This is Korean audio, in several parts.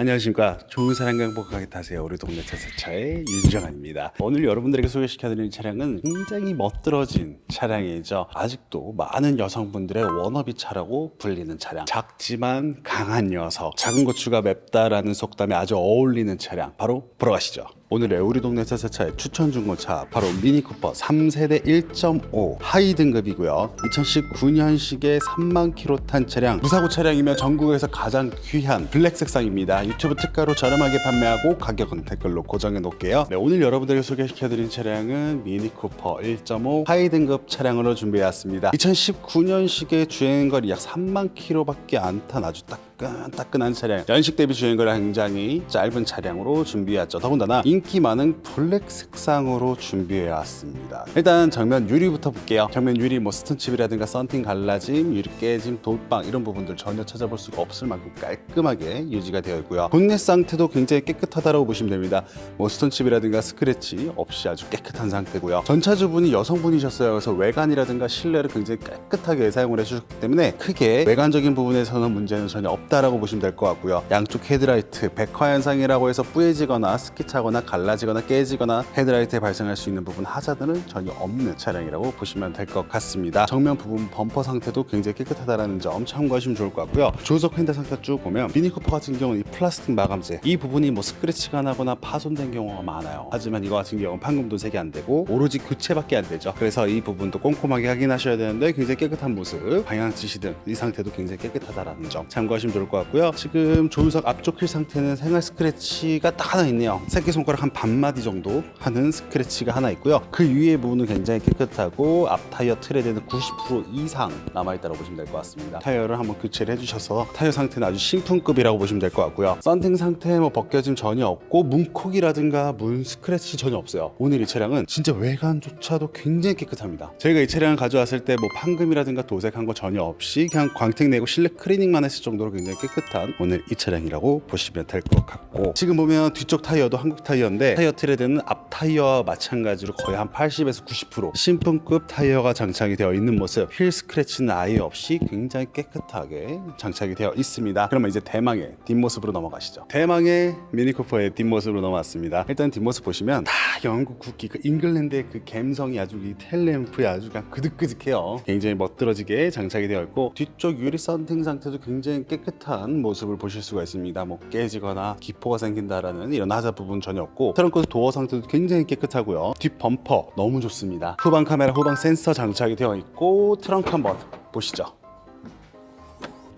안녕하십니까. 좋은 사랑과 행복하게 타세요. 우리 동네 차세차의 윤정환입니다. 오늘 여러분들에게 소개시켜드리는 차량은 굉장히 멋들어진 차량이죠. 아직도 많은 여성분들의 워너비 차라고 불리는 차량. 작지만 강한 녀석. 작은 고추가 맵다라는 속담에 아주 어울리는 차량. 바로 보러 가시죠 오늘의 우리 동네 차세차의 추천 중고차 바로 미니쿠퍼 3세대 1.5 하이 등급이고요. 2019년식의 3만 킬로 탄 차량 무사고 차량이며 전국에서 가장 귀한 블랙 색상입니다. 유튜브 특가로 저렴하게 판매하고 가격은 댓글로 고정해 놓을게요. 네, 오늘 여러분들에게 소개시켜 드린 차량은 미니쿠퍼 1.5 하이 등급 차량으로 준비해 왔습니다. 2019년식의 주행거리 약 3만 킬로밖에 안 탄 아주 따끈따끈한 차량. 연식 대비 주행거리 굉장히 짧은 차량으로 준비해왔죠. 더군다나 인기 많은 블랙 색상으로 준비해왔습니다. 일단 정면 유리부터 볼게요. 정면 유리 뭐 스톤칩이라든가 썬팅 갈라짐 유리 깨짐 돌빵 이런 부분들 전혀 찾아볼 수가 없을 만큼 깔끔하게 유지가 되어 있고요. 본넷 상태도 굉장히 깨끗하다고 보시면 됩니다. 뭐 스톤칩이라든가 스크래치 없이 아주 깨끗한 상태고요. 전차주분이 여성분이셨어요. 그래서 외관이라든가 실내를 굉장히 깨끗하게 사용을 해주셨기 때문에 크게 외관적인 부분에서는 문제는 전혀 없 다라고 보시면 될 것 같고요. 양쪽 헤드라이트 백화 현상이라고 해서 뿌얘지거나 스키 차거나 갈라지거나 깨지거나 헤드라이트에 발생할 수 있는 부분 하자들은 전혀 없는 차량이라고 보시면 될 것 같습니다. 정면 부분 범퍼 상태도 굉장히 깨끗하다는 점 참고하시면 좋을 것 같고요. 조석 핸들 상태 쭉 보면 미니쿠퍼 같은 경우는 이 플라스틱 마감재. 이 부분이 뭐 스크래치가 나거나 파손된 경우가 많아요. 하지만 이거 같은 경우는 판금도 색이 안 되고 오로지 교체밖에 안 되죠. 그래서 이 부분도 꼼꼼하게 확인하셔야 되는데 굉장히 깨끗한 모습 방향 지시등 이 상태도 굉장히 깨끗하다라는 점 참고하시면 좋을 것 같고요. 지금 조수석 앞쪽 휠 상태는 생활 스크래치가 딱 하나 있네요. 새끼손가락 한 반마디 정도 하는 스크래치가 하나 있고요. 그 위에 부분은 굉장히 깨끗하고 앞 타이어 트레드는 90% 이상 남아있다고 보시면 될 것 같습니다. 타이어를 한번 교체를 해주셔서 타이어 상태는 아주 신품급이라고 보시면 될 것 같고요. 썬팅 상태 뭐 벗겨짐 전혀 없고 문콕이라든가 문 스크래치 전혀 없어요. 오늘 이 차량은 진짜 외관조차도 굉장히 깨끗합니다. 저희가 이 차량을 가져왔을 때 뭐 판금이라든가 도색한 거 전혀 없이 그냥 광택 내고 실내 크리닝만 했을 정도로 굉장히 깨끗한 오늘 이 차량이라고 보시면 될 것 같고. 지금 보면 뒤쪽 타이어도 한국 타이어인데 타이어 트레드는 앞 타이어와 마찬가지로 거의 한 80에서 90% 신품급 타이어가 장착이 되어 있는 모습. 휠 스크래치는 아예 없이 굉장히 깨끗하게 장착이 되어 있습니다. 그러면 이제 대망의 뒷모습으로 넘어가시죠. 대망의 미니쿠퍼의 뒷모습으로 넘어왔습니다. 일단 뒷모습 보시면 다 영국 국기 그 잉글랜드의 그 감성이 아주 이 텔램프에 아주 그냥 그득그득해요. 굉장히 멋들어지게 장착이 되어 있고 뒤쪽 유리 썬팅 상태도 굉장히 깨끗 한 모습을 보실 수가 있습니다. 뭐 깨지거나 기포가 생긴다라는 이런 하자 부분 전혀 없고 트렁크 도어 상태도 굉장히 깨끗하고요. 뒷 범퍼 너무 좋습니다. 후방 카메라 후방 센서 장착이 되어 있고 트렁크 한번 보시죠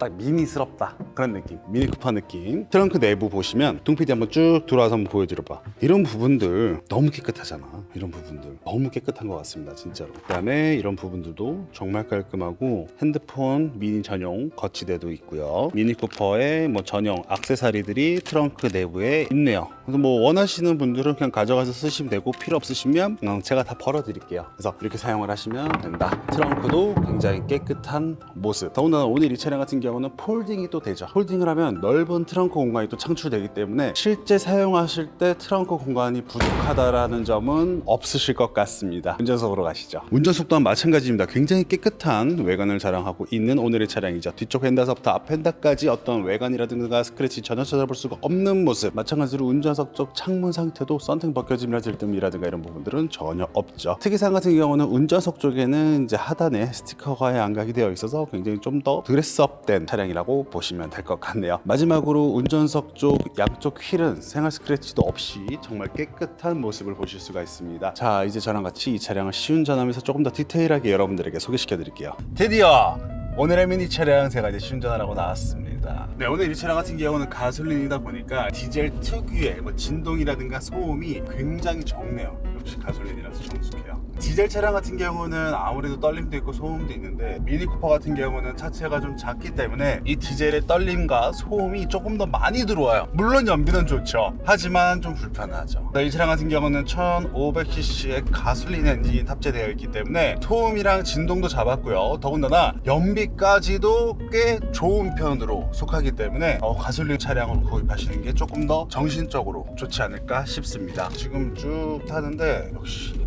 딱 미니스럽다. 그런 느낌. 미니쿠퍼 느낌. 트렁크 내부 보시면 뚱피디 한번 쭉 들어와서 한번 보여드려봐. 이런 부분들 너무 깨끗하잖아. 이런 부분들. 너무 깨끗한 것 같습니다 진짜로. 그 다음에 이런 부분들도 정말 깔끔하고 핸드폰 미니 전용 거치대도 있고요. 미니쿠퍼의 뭐 전용 악세사리들이 트렁크 내부에 있네요. 그래서 뭐 원하시는 분들은 그냥 가져가서 쓰시면 되고 필요 없으시면 그냥 제가 다 벌어드릴게요. 그래서 이렇게 사용을 하시면 된다. 트렁크도 굉장히 깨끗한 모습. 더군다나 오늘 이 차량 같은 경우는 폴딩이 또 되죠. 폴딩을 하면 넓은 트렁크 공간이 또 창출되기 때문에 실제 사용하실 때 트렁크 공간이 부족하다라는 점은 없으실 것 같습니다. 운전석으로 가시죠. 운전석 또한 마찬가지입니다. 굉장히 깨끗한 외관을 자랑하고 있는 오늘의 차량이죠. 뒤쪽 휀다서부터 앞 휀다까지 어떤 외관이라든가 스크래치 전혀 찾아볼 수가 없는 모습. 마찬가지로 운전석 쪽 창문 상태도 썬팅 벗겨짐이나 들뜸이라든가 이런 부분들은 전혀 없죠. 특이사항 같은 경우는 운전석 쪽에는 이제 하단에 스티커가 양각이 되어 있어서 굉장히 좀 더 드레스업된 차량이라고 보시면 될 것 같네요 마지막으로 운전석 쪽 양쪽 휠은 생활 스크래치도 없이 정말 깨끗한 모습을 보실 수가 있습니다 자 이제 저랑 같이 이 차량을 시운전하면서 조금 더 디테일하게 여러분들에게 소개시켜 드릴게요 드디어 오늘의 미니 차량 제가 이제 시운전하라고 나왔습니다. 네, 오늘 이 차량 같은 경우는 가솔린이다 보니까 디젤 특유의 뭐 진동이라든가 소음이 굉장히 적네요. 역시 가솔린이라서 정숙해요. 디젤 차량 같은 경우는 아무래도 떨림도 있고 소음도 있는데 미니 쿠퍼 같은 경우는 차체가 좀 작기 때문에 이 디젤의 떨림과 소음이 조금 더 많이 들어와요. 물론 연비는 좋죠. 하지만 좀 불편하죠. 네, 이 차량 같은 경우는 1500cc의 가솔린 엔진이 탑재되어 있기 때문에 소음이랑 진동도 잡았고요. 더군다나 연비까지도 꽤 좋은 편으로 속하기 때문에 어, 가솔린 차량을 구입하시는 게 조금 더 정신적으로 좋지 않을까 싶습니다. 지금 쭉 타는데 역시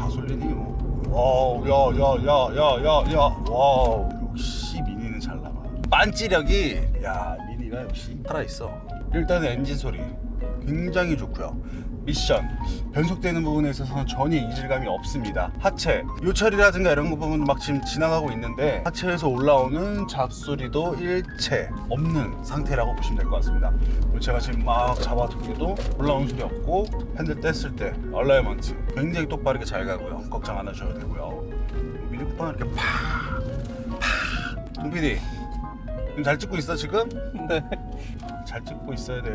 가솔린이요. 와우, 야, 야, 야, 야, 야, 야, 와우. 역시 미니는 잘 나가. 반지력이, 야, 미니 미니가 역시 살아있어 일단은 엔진 소리 굉장히 좋고요 미션. 변속되는 부분에 있어서는 전혀 이질감이 없습니다. 하체 요철이라든가 이런 거 보면 막 지금 지나가고 있는데 하체에서 올라오는 잡소리도 일체 없는 상태라고 보시면 될 것 같습니다. 요체가 지금 막 잡아당겨도 올라오는 소리 없고 핸들 뗐을 때 얼라이먼트 굉장히 똑바르게 잘 가고요. 걱정 안 하셔도 되고요. 미니쿠퍼는 이렇게 팍. 동PD 지금 잘 찍고 있어 지금? 네. 잘 찍고 있어야 돼.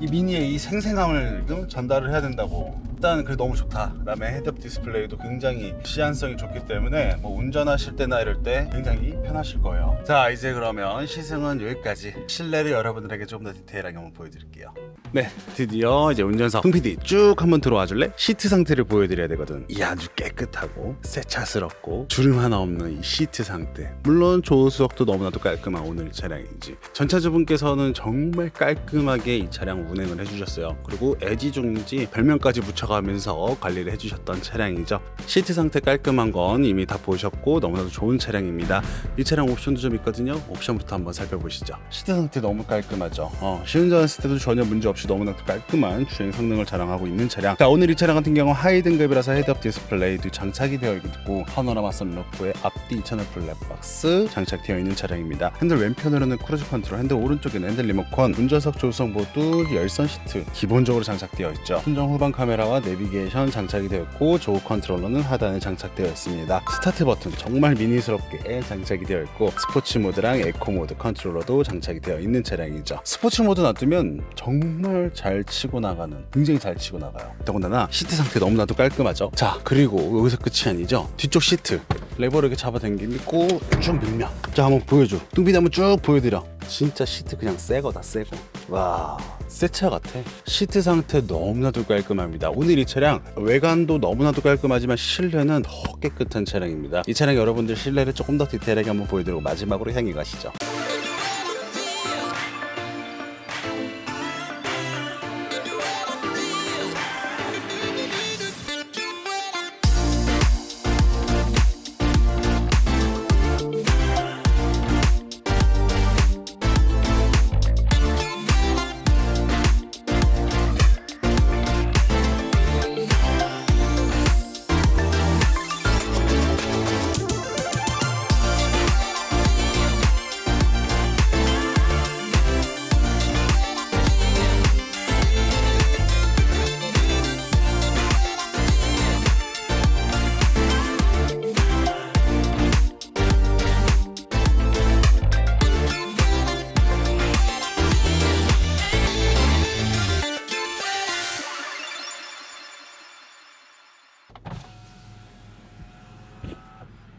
이 미니의 이 생생함을 좀 전달을 해야 된다고. 일단 그래 너무 좋다. 그다음에 헤드업 디스플레이도 굉장히 시안성이 좋기 때문에 뭐 운전하실 때나 이럴 때 굉장히 편하실 거예요. 자 이제 그러면 시승은 여기까지. 실내를 여러분들에게 좀더 디테일하게 한번 보여드릴게요. 네, 드디어 이제 운전석 송PD 쭉 한번 들어와 줄래? 시트 상태를 보여드려야 되거든. 이 아주 깨끗하고 새차스럽고 주름 하나 없는 이 시트 상태. 물론 조수석도 너무나도 깔끔한 오늘 차량이지. 전차주분께서는 정말 깔끔하게 이 차량 운행을 해주셨어요. 그리고 애지중지 별명까지 붙여 가면서 관리를 해주셨던 차량이죠. 시트 상태 깔끔한 건 이미 다 보셨고 너무나도 좋은 차량입니다. 이 차량 옵션도 좀 있거든요. 옵션부터 한번 살펴보시죠. 시트 상태 너무 깔끔하죠. 어, 시운전했을 때도 전혀 문제 없이 너무나도 깔끔한 주행 성능을 자랑하고 있는 차량. 자, 오늘 이 차량 같은 경우 하이 등급이라서 헤드업 디스플레이도 장착이 되어 있고 파노라마 선루프에 앞뒤 2채널 블랙박스 장착되어 있는 차량입니다. 핸들 왼편으로는 크루즈 컨트롤, 핸들 오른쪽에는 핸들 리모컨, 운전석 조수석 모두 열선 시트 기본적으로 장착되어 있죠. 순정 후방 카메라와 내비게이션 장착이 되어 있고 조우 컨트롤러는 하단에 장착되어 있습니다. 스타트 버튼 정말 미니스럽게 장착이 되어 있고 스포츠 모드랑 에코 모드 컨트롤러도 장착이 되어 있는 차량이죠. 스포츠 모드 놔두면 정말 잘 치고 나가는 굉장히 잘 치고 나가요. 더군다나 시트 상태 너무나도 깔끔하죠. 자 그리고 여기서 끝이 아니죠. 뒤쪽 시트 레버를 이렇게 잡아당기고 쭉 밀면 자 한번 보여줘. 뚱비디 한번 쭉 보여드려. 진짜 시트 그냥 새 거다 새 거. 와. 새 차 같아. 시트 상태 너무나도 깔끔합니다. 오늘 이 차량 외관도 너무나도 깔끔하지만 실내는 더 깨끗한 차량입니다. 이 차량 여러분들 실내를 조금 더 디테일하게 한번 보여드리고 마지막으로 향해 가시죠.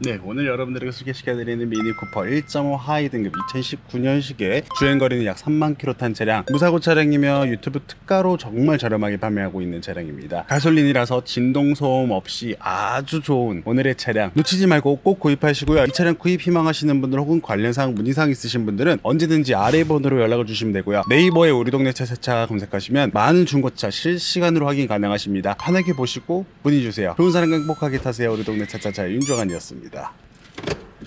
네, 오늘 여러분들에게 소개시켜드리는 미니 쿠퍼 1.5 하이 등급 2019년식의 주행거리는 약 3만 킬로 탄 차량. 무사고 차량이며 유튜브 특가로 정말 저렴하게 판매하고 있는 차량입니다. 가솔린이라서 진동 소음 없이 아주 좋은 오늘의 차량. 놓치지 말고 꼭 구입하시고요. 이 차량 구입 희망하시는 분들 혹은 관련 사항 문의 사항 있으신 분들은 언제든지 아래 번호로 연락을 주시면 되고요. 네이버에 우리 동네 차 세차 검색하시면 많은 중고차 실시간으로 확인 가능하십니다. 편하게 보시고 문의 주세요. 좋은 사람 행복하게 타세요. 우리 동네 차차차 윤종환이었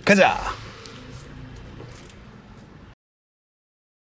가자.